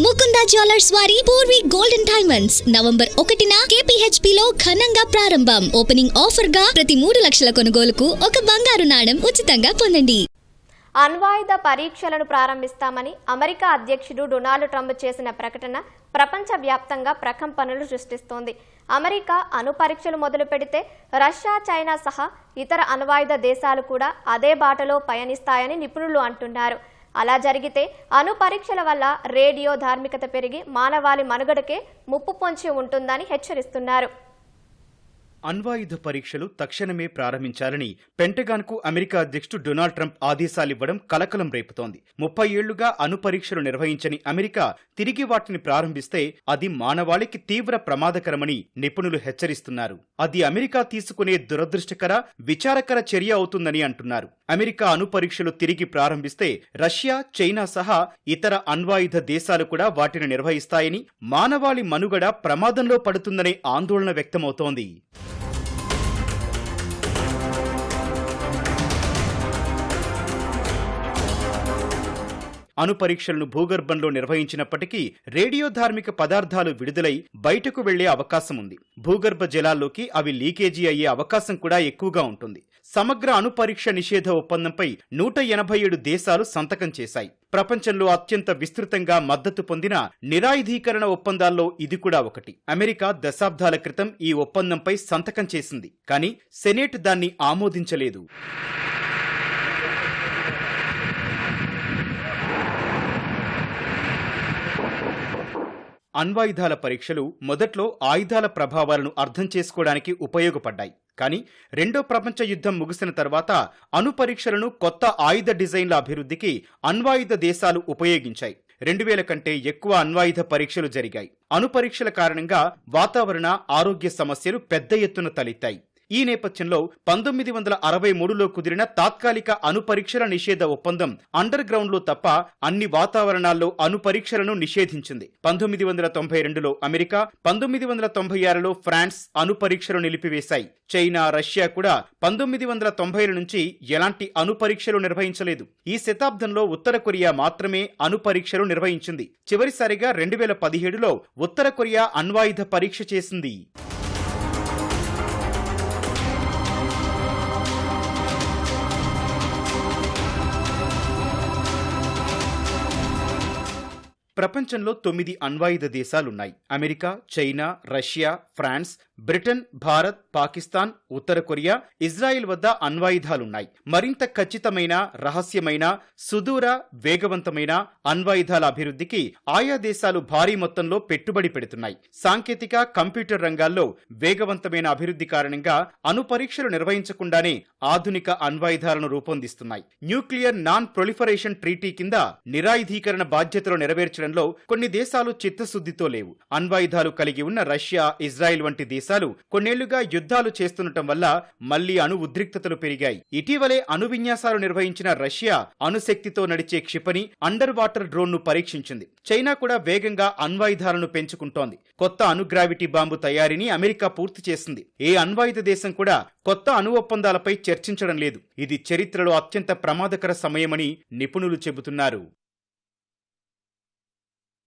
Mukunda jewellers వారి Purvi golden diamonds. November ఒకటిన కేపీహెచ్పి లో ఘనంగా ప్రారంభం. ఓపెనింగ్ ఆఫర్గా ప్రతి మూడు లక్షల కొనుగోలుకు ఒక బంగారు నాణం ఉచితంగా పొందండి. అణ్వాయుధ పరీక్షలను ప్రారంభిస్తామని అమెరికా అధ్యక్షుడు డొనాల్డ్ ట్రంప్ చేసిన ప్రకటన ప్రపంచవ్యాప్తంగా ప్రకంపనలు సృష్టిస్తోంది. అమెరికా అణు పరీక్షలు మొదలు పెడితే రష్యా చైనా సహా ఇతర అణ్వాయుధ దేశాలు కూడా అదే బాటలో పయనిస్తాయని నిపుణులు అంటున్నారు. అలా జరిగితే అణు పరీక్షల వల్ల రేడియో ధార్మికత పెరిగి మానవాళి మనుగడకే ముప్పు పొంచి ఉంటుందని హెచ్చరిస్తున్నారు. అణ్వాయుధ పరీక్షలు తక్షణమే ప్రారంభించాలని పెంటగాన్కు అమెరికా అధ్యక్షుడు డొనాల్డ్ ట్రంప్ ఆదేశాలివ్వడం కలకలం రేపుతోంది. ముప్పై ఏళ్ళుగా అణు పరీక్షలు నిర్వహించని అమెరికా తిరిగి వాటిని ప్రారంభిస్తే అది మానవాళికి తీవ్ర ప్రమాదకరమని నిపుణులు హెచ్చరిస్తున్నారు. అది అమెరికా తీసుకునే దురదృష్టకర విచారకర చర్య అవుతుందని అంటున్నారు. అమెరికా అణు పరీక్షలు తిరిగి ప్రారంభిస్తే రష్యా చైనా సహా ఇతర అణ్వాయుధ దేశాలు కూడా వాటిని నిర్వహిస్తాయని మానవాళి మనుగడ ప్రమాదంలో పడుతుందనే ఆందోళన వ్యక్తమవుతోంది. అనుపరీక్షలను భూగర్భంలో నిర్వహించినప్పటికీ రేడియో ధార్మిక పదార్థాలు విడుదలై బయటకు వెళ్ళే అవకాశం ఉంది. భూగర్భ జలాల్లోకి అవి లీకేజీ అయ్యే అవకాశం కూడా ఎక్కువగా ఉంటుంది. సమగ్ర అనుపరీక్ష నిషేధ ఒప్పందంపై నూట ఎనభై ఏడు దేశాలు సంతకం చేశాయి. ప్రపంచంలో అత్యంత విస్తృతంగా మద్దతు పొందిన నిరాయుధీకరణ ఒప్పందాల్లో ఇది కూడా ఒకటి. అమెరికా దశాబ్దాల క్రితం ఈ ఒప్పందంపై సంతకం చేసింది. కానీ సెనేట్ దాన్ని ఆమోదించలేదు. అణ్వాయుధాల పరీక్షలు మొదట్లో ఆయుధాల ప్రభావాలను అర్థం చేసుకోవడానికి ఉపయోగపడ్డాయి. కానీ రెండో ప్రపంచ యుద్ధం ముగిసిన తర్వాత అణు పరీక్షలను కొత్త ఆయుధ డిజైన్ల అభివృద్ధికి అణ్వాయుధ దేశాలు ఉపయోగించాయి. రెండు వేల కంటే ఎక్కువ అణ్వాయుధ పరీక్షలు జరిగాయి. అణు పరీక్షల కారణంగా వాతావరణ ఆరోగ్య సమస్యలు పెద్ద ఎత్తున తలెత్తాయి. ఈ నేపథ్యంలో పంతొమ్మిది వందల అరవై మూడులో కుదిరిన తాత్కాలిక అణు పరీక్షల నిషేధ ఒప్పందం అండర్ గ్రౌండ్లో తప్ప అన్ని వాతావరణాల్లో అణు పరీక్షలను నిషేధించింది. పంతొమ్మిది వందల తొంభై రెండులో అమెరికా పంతొమ్మిది వందల తొంభై ఆరులో ఫ్రాన్స్ అణు పరీక్షలు నిలిపివేశాయి. చైనా రష్యా కూడా పంతొమ్మిది వందల తొంభైల నుంచి ఎలాంటి అణు పరీక్షలు నిర్వహించలేదు. ఈ శతాబ్దంలో ఉత్తర కొరియా మాత్రమే అణు పరీక్షలు నిర్వహించింది. చివరిసారిగా రెండు వేల పదిహేడులో ఉత్తర కొరియా అణ్వాయుధ పరీక్ష చేసింది. ప్రపంచంలో తొమ్మిది అణ్వాయుధ దేశాలున్నాయి. America China Russia France Britain Bharat Pakistan ఉత్తర కొరియా ఇజ్రాయిల్ వద్ద అణ్వాయుధాలున్నాయి. మరింత ఖచ్చితమైన రహస్యమైన సుదూర వేగవంతమైన అణ్వాయుధాల అభివృద్ధికి ఆయా దేశాలు భారీ మొత్తంలో పెట్టుబడి పెడుతున్నాయి. సాంకేతిక కంప్యూటర్ రంగాల్లో వేగవంతమైన అభివృద్ధి కారణంగా అణు పరీక్షలు నిర్వహించకుండానే ఆధునిక అణ్వాయుధాలను రూపొందిస్తున్నాయి. న్యూక్లియర్ నాన్ ప్రొలిఫరేషన్ ట్రీటీ కింద నిరాయుధీకరణ బాధ్యతలు నెరవేర్చడంలో కొన్ని దేశాలు చిత్తశుద్ధితో లేవు. అణ్వాయుధాలు కలిగి ఉన్న రష్యా ఇజ్రాయెల్ వంటి దేశాలు కొన్నేళ్ళుగా యుద్ధాలు చేస్తుండటం వల్ల మళ్ళీ అణు ఉద్రిక్తతలు పెరిగాయి. ఇటీవలే అణు విన్యాసాలు నిర్వహించిన రష్యా అణుశక్తితో నడిచే క్షిపణి అండర్ వాటర్ డ్రోన్ను పరీక్షించింది. చైనా కూడా వేగంగా అణ్వాయుధాలను పెంచుకుంటోంది. కొత్త అణుగ్రావిటీ బాంబు తయారీని అమెరికా పూర్తి చేసింది. ఏ అణ్వాయుధ దేశం కూడా కొత్త అణు ఒప్పందాలపై చర్చించడం లేదు. ఇది చరిత్రలో అత్యంత ప్రమాదకర సమయమని నిపుణులు చెబుతున్నారు.